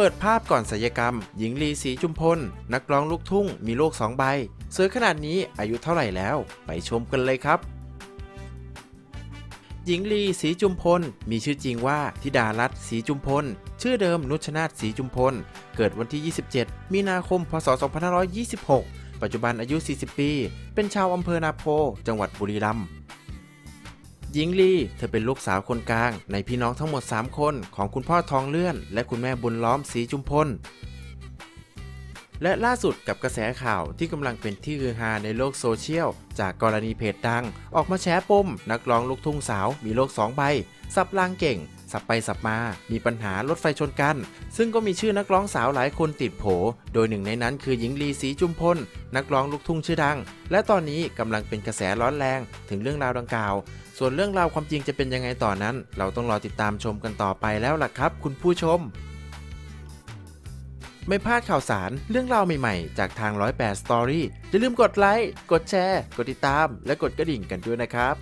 เปิดภาพก่อนศัลยกรรม หญิงลีศรีจุมพล นักร้องลูกทุ่ง มีโลกสองใบ สวยขนาดนี้อายุเท่าไหร่แล้ว ไปชมกันเลยครับหญิงลีศรีจุมพล มีชื่อจริงว่าธิดารัตน์ศรีจุมพล ชื่อเดิมนุชนาถศรีจุมพล เกิดวันที่ 27 มีนาคม พศ 2526 ปัจจุบันอายุ 40 ปี เป็นชาวอำเภอนาโพ จังหวัดบุรีรัมย์ หญิงลีเธอเป็นลูกสาวคนกลาง ในพี่น้องทั้งหมด 3 คนของคุณพ่อทองเลื่อน และคุณแม่บุญล้อมสีจุมพล และล่าสุดกับกระแสข่าวที่กำลังเป็นที่ฮือฮาในโลกโซเชียล จากกรณีเพจดัง ออกมาแฉปม นักร้องลูกทุ่งสาวมีโลกสองใบสับลางเก่ง สับไปสับมา มีปัญหารถไฟชนกัน ซึ่งก็มีชื่อนักร้องสาวหลายคนติดโผ โดยหนึ่งในนั้นคือหญิงลีศรีจุมพล นักร้องลูกทุ่งชื่อดัง และตอนนี้กำลังเป็นกระแสร้อนแรงถึงเรื่องราวดังกล่าว ส่วนเรื่องราวความจริงจะเป็นยังไงต่อนั้น เราต้องรอติดตามชมกันต่อไปแล้วล่ะครับ คุณผู้ชมไม่พลาดข่าวสารเรื่องราวใหม่ๆ จากทาง 108 Story อย่าลืมกดไลค์ กดแชร์ กดติดตาม และกดกระดิ่งกันด้วยนะครับ